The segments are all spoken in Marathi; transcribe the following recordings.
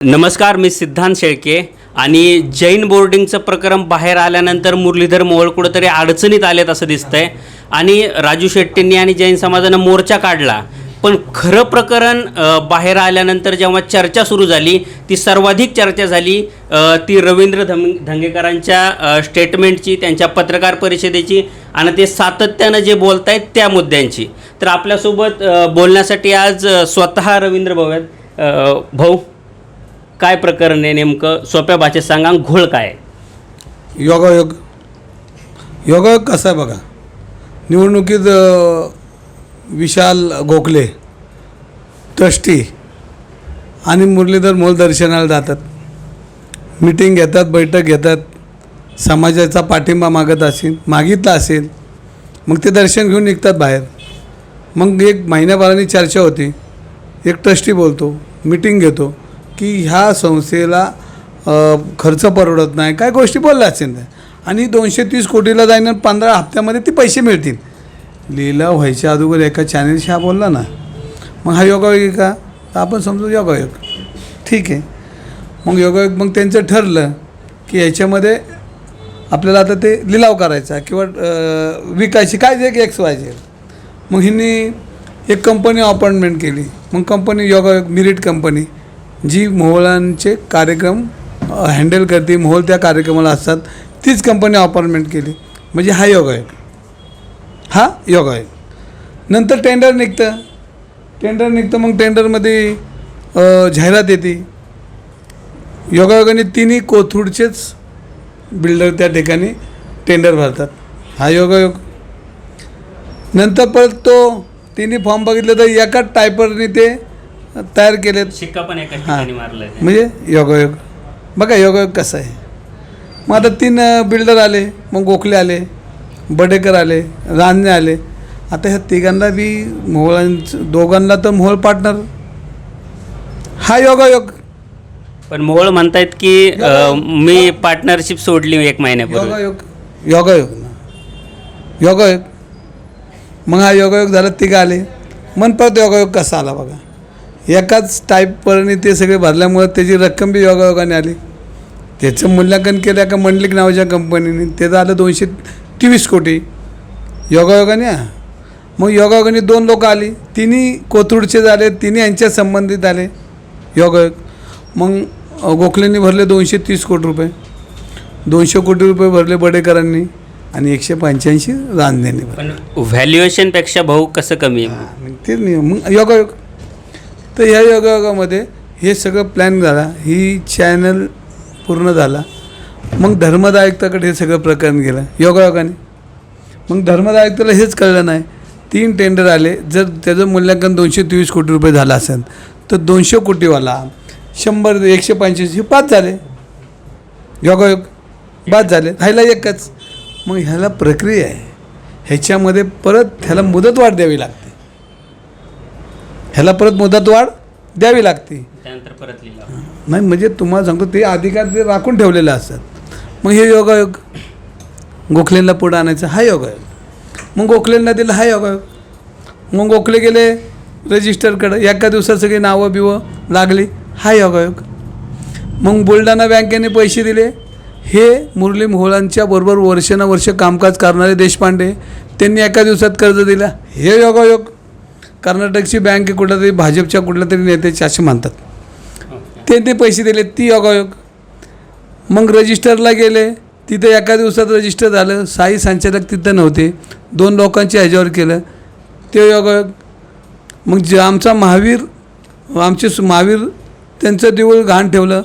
नमस्कार मी सिद्धांत शेळके आणि जैन बोर्डिंगचं प्रकरण बाहेर आल्यानंतर मुरलीधर मोहोळ कुठंतरी अडचणीत आलेत असं दिसतंय. आणि राजू शेट्टींनी आणि जैन समाजानं मोर्चा काढला. पण खरं प्रकरण बाहेर आल्यानंतर जेव्हा चर्चा सुरू झाली ती सर्वाधिक चर्चा झाली ती रवींद्र धम धंगेकरांच्या स्टेटमेंटची त्यांच्या पत्रकार परिषदेची आणि ते सातत्यानं जे बोलत आहेत त्या मुद्द्यांची. तर आपल्यासोबत बोलण्यासाठी आज स्वतः रवींद्र भाऊ आहेत भाऊ काय प्रकरण आहे नेमकं? सोप्या भाषेत सांगा घोळ काय योगायोग. योगायोग कसा आहे बघा? निवडणुकीत विशाल गोखले ट्रस्टी आणि मुरलीधर मोल दर्शनाला जातात. मिटिंग घेतात बैठक घेतात. समाजाचा पाठिंबा मागत असेल मागितला असेल मग ते दर्शन घेऊन निघतात बाहेर. मग एक महिन्याभराने चर्चा होती. एक ट्रस्टी बोलतो मिटिंग घेतो. की ह्या संस्थेला खर्च परवडत नाही. काय गोष्टी बोलल्या असेल. आणि दोनशे तीस कोटीला जाईन पंधरा हप्त्यामध्ये ते पैसे मिळतील. लिलाव व्हायच्या अगोदर एका चॅनेलशी हा बोलला ना. मग हा योगायोग का? तर आपण समजू योगायोग. ठीक आहे. मग योगायोग मग त्यांचं ठरलं की याच्यामध्ये आपल्याला आता ते लिलाव करायचा किंवा विकायची काय जे एक्स व्हायचे मग ह्यांनी एक कंपनी अपॉइंटमेंट केली. मग कंपनी योगायोग मिरिट कंपनी जी मोहळांचे कार्यक्रम हँडल करते मोहोळ त्या कार्यक्रमाला असतात तीच कंपनी अपॉइंटमेंट केली. म्हणजे हा योग आहे. हा योग आहे. नंतर टेंडर निघतं. टेंडर निघतं मग टेंडरमध्ये जाहिरात येते. योगायोगाने तिन्ही कोथरूडचेच बिल्डर त्या ठिकाणी टेंडर भरतात. हा योगायोग नंतर परत तो तिन्ही फॉर्म बघितलं तर एकाच टायपरने ते तयार केलेत. शिक्का पण एका हां. ठिकाणी मारलाय. म्हणजे योगायोग बघा योगायोग कसा आहे? मग आता तीन बिल्डर आले मग गोखले आले बडेकर आले रांजणे आले. आता ह्या तिघांना बी मोहळांचं दोघांना तर मोहळ पार्टनर हा योगायोग पण मोहोळ म्हणतायत की अ, मी पार्टनरशिप सोडली एक महिन्यापूर्वी. योगायोग योगायोग ना. योगायोग मग हा योगायोग झाला तिघं आले. मन परत योगायोग कसा आला बघा? एकाच टाईपवरनी ते सगळे भरल्यामुळे त्याची रक्कम बी योगायोगाने आली. त्याचं मूल्यांकन केलं एका मंडलिक नावाच्या कंपनीने ते झालं दोनशे तेवीस कोटी. योगायोगाने. मग योगायोगाने दोन लोक आली. तिन्ही कोथरूडचे झाले तिन्ही यांच्या संबंधित आले योगायोग. मग गोखलेंनी भरले दोनशे तीस कोटी रुपये. दोनशे कोटी रुपये भरले बडेकरांनी आणि एकशे पंच्याऐंशी रांजणेंनी भरले. व्हॅल्युएशनपेक्षा भाऊ कसं कमी आहे? मग ते नियम. मग योगायोग तर या योगायोगामध्ये हे सगळं प्लॅन झाला. ही चॅनल पूर्ण झाला. मग धर्मदायुक्ताकडे हे सगळं प्रकरण गेलं. योगायोगाने. मग धर्मदायुक्ताला हेच कळलं नाही. तीन टेंडर आले. जर त्याचं मूल्यांकन दोनशे तेवीस कोटी रुपये झालं असेल तर दोनशे कोटीवाला शंभर एकशे पंच्याऐंशी हे पाच झाले. योगायोग बाद झाले. राहिला एकच. मग ह्याला प्रक्रिया आहे. ह्याच्यामध्ये परत ह्याला मुदतवाढ द्यावी लागते. ह्याला परत मुदतवाढ द्यावी लागते. त्यानंतर परत लिहिला नाही म्हणजे तुम्हाला सांगतो ते अधिकार ते राखून ठेवलेले असतात. मग हे योगायोग गोखलेंना पुढं आणायचं हा योगायोग मग गोखलेंना दिलं हा योगायोग मग गोखले गेले रजिस्टरकडं एका दिवसात सगळी नावं बिवं लागली हा योगायोग मग बुलढाणा बँकेने पैसे दिले. हे मुरली मोहोळांच्या बरोबर वर्षानुवर्ष कामकाज करणारे देशपांडे त्यांनी एका दिवसात कर्ज दिलं. हे योगायोग कर्नाटकची बँक कुठल्या तरी भाजपच्या कुठल्या तरी नेत्याची असे म्हणतात ते पैसे दिले ती योगायोग मग रजिस्टरला गेले तिथे एका दिवसात रजिस्टर झालं साई संचालक तिथं नव्हते. दोन लोकांची ह्याच्यावर केलं ते योगायोग मग जे आमचा महावीर आमचे महावीर त्यांचं देऊळ घाण ठेवलं.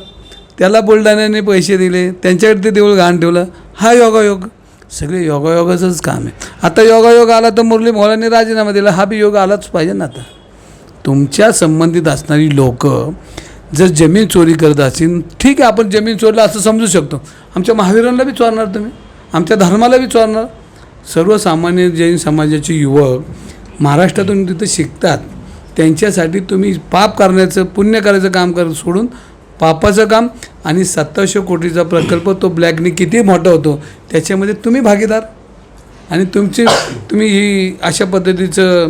त्याला बुलढाण्याने पैसे दिले त्यांच्याकडे ते देऊळ घाण ठेवलं. हा योगायोग सगळे योगायोगाचंच काम आहे. आता योगायोग आला तर मुरली मोहलांनी राजीनामा दिला हा बी योग आलाच पाहिजे ना आता. तुमच्या संबंधित असणारी लोक जर जमीन चोरी करत असतील ठीक आहे आपण जमीन चोरला असं समजू शकतो. आमच्या महावीरांना बी चोरणार तुम्ही. आमच्या धर्माला बी चोरणार. सर्वसामान्य जैन समाजाचे युवक महाराष्ट्रातून तिथं शिकतात. त्यांच्यासाठी तुम्ही पाप करण्याचं पुण्य करायचं काम कर सोडून पापाचं काम आणि सत्ताशे कोटीचा प्रकल्प तो ब्लॅकने किती मोठा होतो त्याच्यामध्ये तुम्ही भागीदार. आणि तुमची तुम्ही ही अशा पद्धतीचं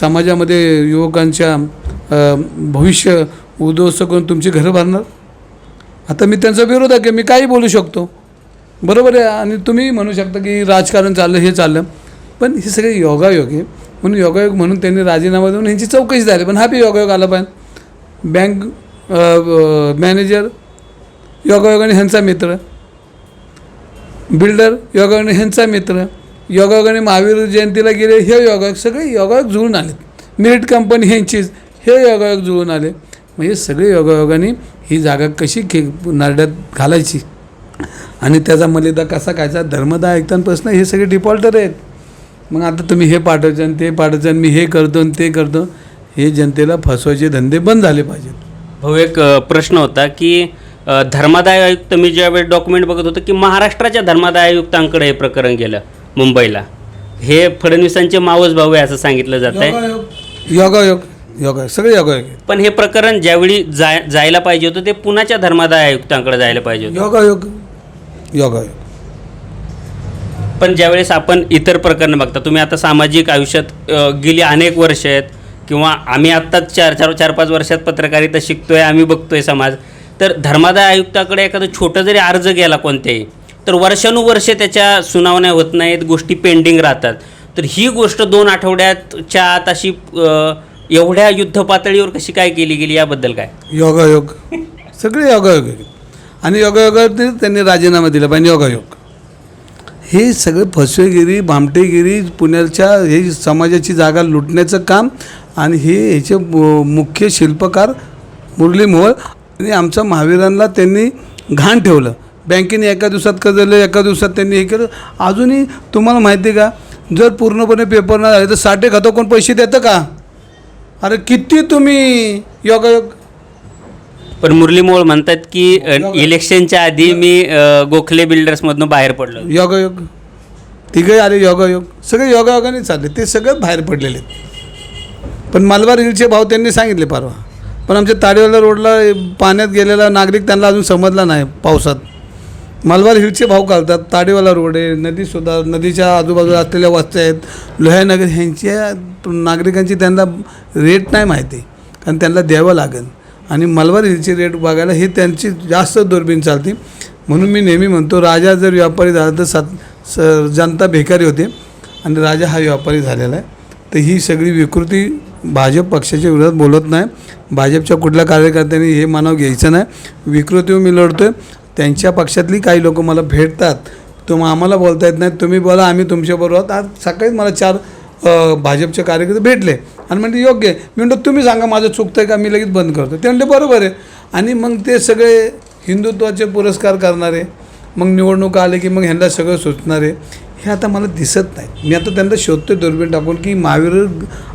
समाजामध्ये युवकांच्या भविष्य उद्ध्वस्त करून तुमची घरं भरणार आता मी त्यांचा विरोध आहे मी काही बोलू शकतो. बरोबर आहे आणि तुम्ही म्हणू शकता की राजकारण चाललं हे चाललं. पण हे सगळे योगायोग आहे. म्हणून योगायोग म्हणून त्यांनी राजीनामा देऊन ह्यांची चौकशी झाली पण हा बी योगायोग आला पाहिजे. बँक मॅनेजर योगायोगाने ह्यांचा मित्र. बिल्डर योगायोगाने ह्यांचा मित्र. योगायोगाने महावीर जयंतीला गेले हे योगायोग सगळे योगायोग जुळून आलेत. मिरिट कंपनी ह्यांचीच हे योगायोग जुळून आले. म्हणजे सगळे योगायोगाने ही जागा कशी के नारड्यात घालायची? आणि त्याचा मलिदा कसा खायचा? धर्मदा प्रश्न हे सगळे डिफॉल्टर आहेत. मग आता तुम्ही हे पाठवचान ते पाठवचान मी हे करतो आणि ते करतो. हे जनतेला फसवायचे धंदे बंद झाले पाहिजेत. भाऊ एक प्रश्न होता की धर्मादाय आयुक्त मी ज्यावेळी डॉक्युमेंट बघत होतो की महाराष्ट्राच्या धर्मादाय आयुक्तांकडे हे प्रकरण गेलं मुंबईला. हे फडणवीसांचे मावस भाऊ आहे असं सांगितलं जात आहे योगायोग. योगायोग. सगळे योगायोग पण हे प्रकरण ज्यावेळी जाय जायला पाहिजे होतं ते पुण्याच्या धर्मादाय आयुक्तांकडे जायला पाहिजे होतं. योगायोग. योगायोग. पण ज्यावेळेस आपण इतर प्रकरणं बघता तुम्ही आता सामाजिक आयुष्यात गेली अनेक वर्ष आहेत. किंवा आम्ही आत्ताच चार चार चार पाच वर्षात पत्रकारिता शिकतोय आम्ही बघतोय समाज. तर धर्मादाय आयुक्ताकडे एखादं छोटं जरी अर्ज गेला कोणत्याही तर वर्षानुवर्षे त्याच्या सुनावण्या होत नाहीत गोष्टी पेंडिंग राहतात. तर ही गोष्ट दोन आठवड्यातच्या आत अशी एवढ्या युद्ध पातळीवर कशी काय केली गेली याबद्दल काय? योगायोग. सगळे योगायोग आणि योगायोगाने त्यांनी राजीनामा दिला पाहिजे योगायोग. हे सगळं फसवेगिरी भामटेगिरी पुण्याच्या हे समाजाची जागा लुटण्याचं काम आणि हे ह्याचे मुख्य शिल्पकार मुरली मोहोळ आणि आमच्या महावीरांना त्यांनी घाण ठेवलं. बँकेने एका दिवसात कजरलं एका दिवसात त्यांनी हे केलं. अजूनही तुम्हाला माहिती आहे का? जर पूर्णपणे पेपर नाही झाले तर साठे खातं कोण पैसे देतं का? अरे किती तुम्ही योगायोग पण मुरली मोळ म्हणतात की इलेक्शनच्या आधी मी गोखले बिल्डर्समधनं बाहेर पडलो योगायोग. तिघे आले योगायोग. सगळे योगायोगाने चालले. ते सगळं बाहेर पडलेले आहेत. पण मलबार हिलचे भाव त्यांनी सांगितले परवा. पण आमच्या ताडेवाला रोडला पाण्यात गेलेला नागरिक त्यांना अजून समजला नाही पावसात. मलबार हिलचे भाव घालतात ताडेवाला रोड आहे नदीसुद्धा नदीच्या आजूबाजूला असलेल्या वस्त्या आहेत. लोह्यानगर ह्यांच्या नागरिकांची त्यांना रेट नाही माहिती कारण त्यांना द्यावं लागेल. आणि मलबार हिलचे रेट बघायला हे त्यांची जास्त दुर्बीण चालते. म्हणून मी नेहमी म्हणतो राजा जर व्यापारी झाला तर सात स जनता भेकारी होते. आणि राजा हा व्यापारी झालेला आहे. तर ही सगळी विकृती भाजप पक्षाच्या विरोधात बोलत नाही. भाजपच्या कुठल्या कार्यकर्त्यांनी हे मानव घ्यायचं नाही. विकृती मी लढतो त्यांच्या पक्षातली काही लोक मला भेटतात. तुम आम्हाला बोलता येत नाही. तुम्ही बोला आम्ही तुमच्याबरोबर आहोत. आज सकाळीच मला चार भाजपचे कार्यकर्ते भेटले. आणि म्हणते योग्य आहे. मी म्हणतो तुम्ही सांगा माझं चुकतं आहे का? मी लगेच बंद करतो ते म्हणते बरोबर आहे. आणि मग ते सगळे हिंदुत्वाचे पुरस्कार करणारे मग निवडणुका आले की मग ह्यांना सगळं सुचणारे हे आता मला दिसत नाही. मी आता त्यांना शोधतो दुर्बीण टाकून की महावीर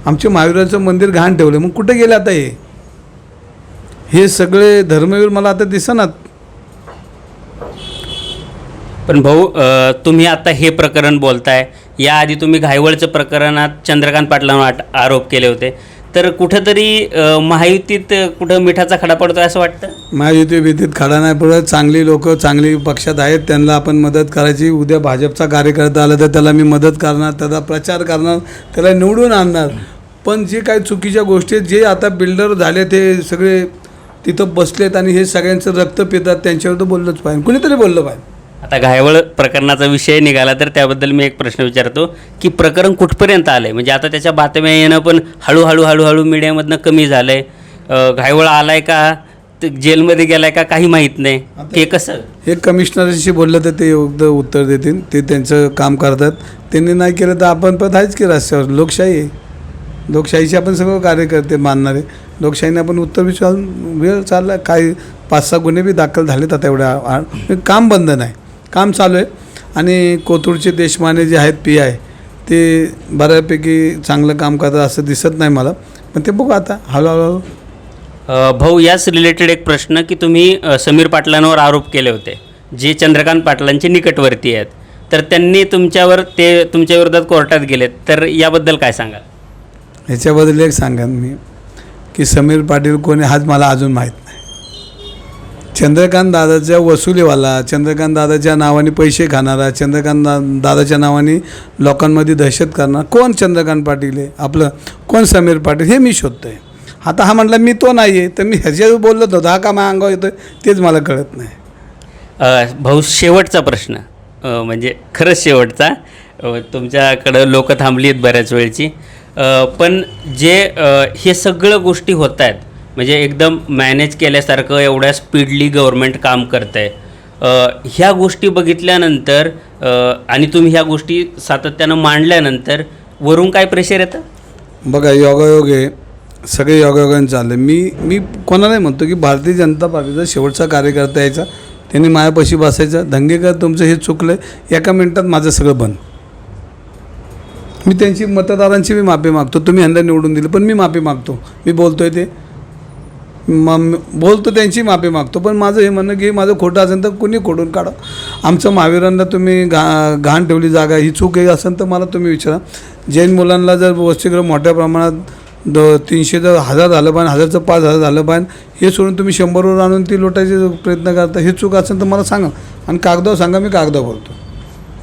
आमच्या महावीराचं मंदिर घाण ठेवलं मग कुठे गेलं आता हे? हे सगळे धर्मवीर मला आता दिसनात पण भाऊ तुम्ही आता हे प्रकरण बोलताय. याआधी तुम्ही घायवळचं प्रकरणात चंद्रकांत पाटलांवर आरोप केले होते. तर कुठंतरी महायुतीत कुठं मिठाचा खडा पडतो असं वाटतं? महायुती भीतीत खडा नाही पडत. चांगली लोक चांगली पक्षात आहेत. त्यांना आपण मदत करायची. उद्या भाजपचा कार्यकर्ता आला तर त्याला मी मदत करणार त्याचा प्रचार करणार त्याला निवडून आणणार. पण जे काही चुकीच्या गोष्टी आहेत, जे आता बिल्डर झाले ते सगळे तिथं बसलेत आणि हे सगळ्यांचं रक्त पितात त्यांच्यावर तर बोललंच पाहिजे. कुणीतरी बोललं पाहिजे. आता घायवळ प्रकरणाचा विषय निघाला तर त्याबद्दल मी एक प्रश्न विचारतो की प्रकरण कुठपर्यंत आलं आहे म्हणजे आता त्याच्या बातम्या येणं पण हळूहळू हळूहळू मीडियामधनं कमी झालं आहे घायवळ आलाय का? ते जेलमध्ये गेलाय का? काही माहीत नाही. हे कसं? हे कमिशनरशी बोललं तर ते योग्य उत्तर देतील. ते त्यांचं काम करतात. त्यांनी नाही केलं तर आपण पण आहेच की रस्त्यावर. लोकशाही आहे. लोकशाहीचे आपण सगळं कार्यकर्ते मानणारे लोकशाहीने आपण उत्तर विचार वेळ चालला. काही पाच सहा गुन्हे बी दाखल झालेत आता एवढ्या आ- काम बंद नाही. काम चालू आहे. आणि कोथरूडचे देशमाने जे आहेत पी आय ते बऱ्यापैकी चांगलं काम करतात असं दिसत नाही मला. पण ते बघू आता हळूहळू. भाऊ याच रिलेटेड एक प्रश्न की तुम्ही समीर पाटलांवर आरोप केले होते जे चंद्रकांत पाटलांचे निकटवर्ती आहेत. तर त्यांनी तुमच्यावर ते तुमच्या विरोधात कोर्टात गेलेत. तर याबद्दल काय सांगाल? ह्याच्याबद्दल एक सांगा मी की समीर पाटील कोणी हाच मला अजून माहीत नाही. चंद्रकांत दादाच्या वसुलीवाला चंद्रकांत दादाच्या नावाने पैसे खाणारा चंद्रकांत दा दादाच्या नावाने लोकांमध्ये दहशत करणार कोण चंद्रकांत पाटील आहे? आपलं कोण समीर पाटील? हे मी शोधतो आहे आता हा म्हटलं मी तो नाही आहे तर मी ह्याच्यावर बोललो होतो हा का माझ्या अंगावर येतो तेच मला कळत नाही. भाऊ शेवटचा प्रश्न. म्हणजे खरंच शेवटचा. तुमच्याकडं लोकं थांबली आहेत बऱ्याच वेळची. पण जे हे सगळं गोष्टी होत आहेत म्हणजे एकदम मॅनेज केल्यासारखं एवढ्या स्पीडली गव्हर्मेंट काम करत आहे ह्या गोष्टी बघितल्यानंतर आणि तुम्ही ह्या गोष्टी सातत्यानं मांडल्यानंतर वरून काय प्रेशर येतं? बघा योगायोग आहे सगळे योगायोगाने चालले मी मी कोणालाही म्हणतो की भारतीय जनता पार्टीचा शेवटचा कार्यकर्ता यायचा त्यांनी मायापाशी बसायचा. दंगेकर तुमचं हे चुकलं एका मिनटात माझं सगळं बंद. मी त्यांची मतदारांची मी माफी मागतो. तुम्ही ह्यांना निवडून दिलं पण मी माफी मागतो. मी बोलतोय ते. मग बोलतो त्यांची माफी मागतो पण माझं हे म्हणणं की माझं खोटं असेल तर कुणी खोडून काढा. आमचं महावीरांना तुम्ही घा घाण ठेवली जागा ही चूक आहे असेल तर मला तुम्ही विचारा. जैन मुलांना जर वस्तीग्रह मोठ्या प्रमाणात द तीनशे जर हजार झालं पाहिजे हजारचं पाच हजार झालं पाहिजे हे सोडून तुम्ही शंभरवर आणून ती लोटायचे प्रयत्न करता हे चूक असेल तर मला सांगा. आणि कागदावर सांगा मी कागदावर बोलतो.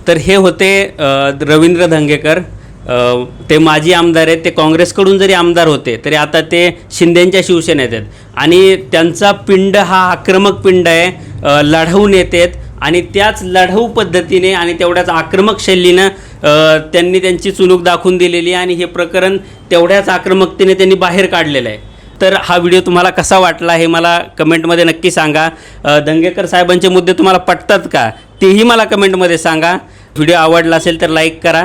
तर हे होते रवींद्र धंगेकर. ते माजी आमदार आहेत ते काँग्रेसकडून जरी आमदार होते तरी आता ते शिंदेंच्या शिवसेनेत आहेत. आणि त्यांचा पिंड हा आक्रमक पिंड आहे लढवून लढवू आणि त्याच लढवू पद्धतीने आणि तेवढ्याच आक्रमक शैलीनं त्यांनी त्यांची चुणूक दाखवून दिलेली आणि हे प्रकरण तेवढ्याच आक्रमकतेने त्यांनी बाहेर काढलेलं आहे. तर हा व्हिडिओ तुम्हाला कसा वाटला हे मला कमेंटमध्ये नक्की सांगा. दंगेकर साहेबांचे मुद्दे तुम्हाला पटतात का तेही मला कमेंटमध्ये सांगा. व्हिडिओ आवडला असेल तर लाईक करा.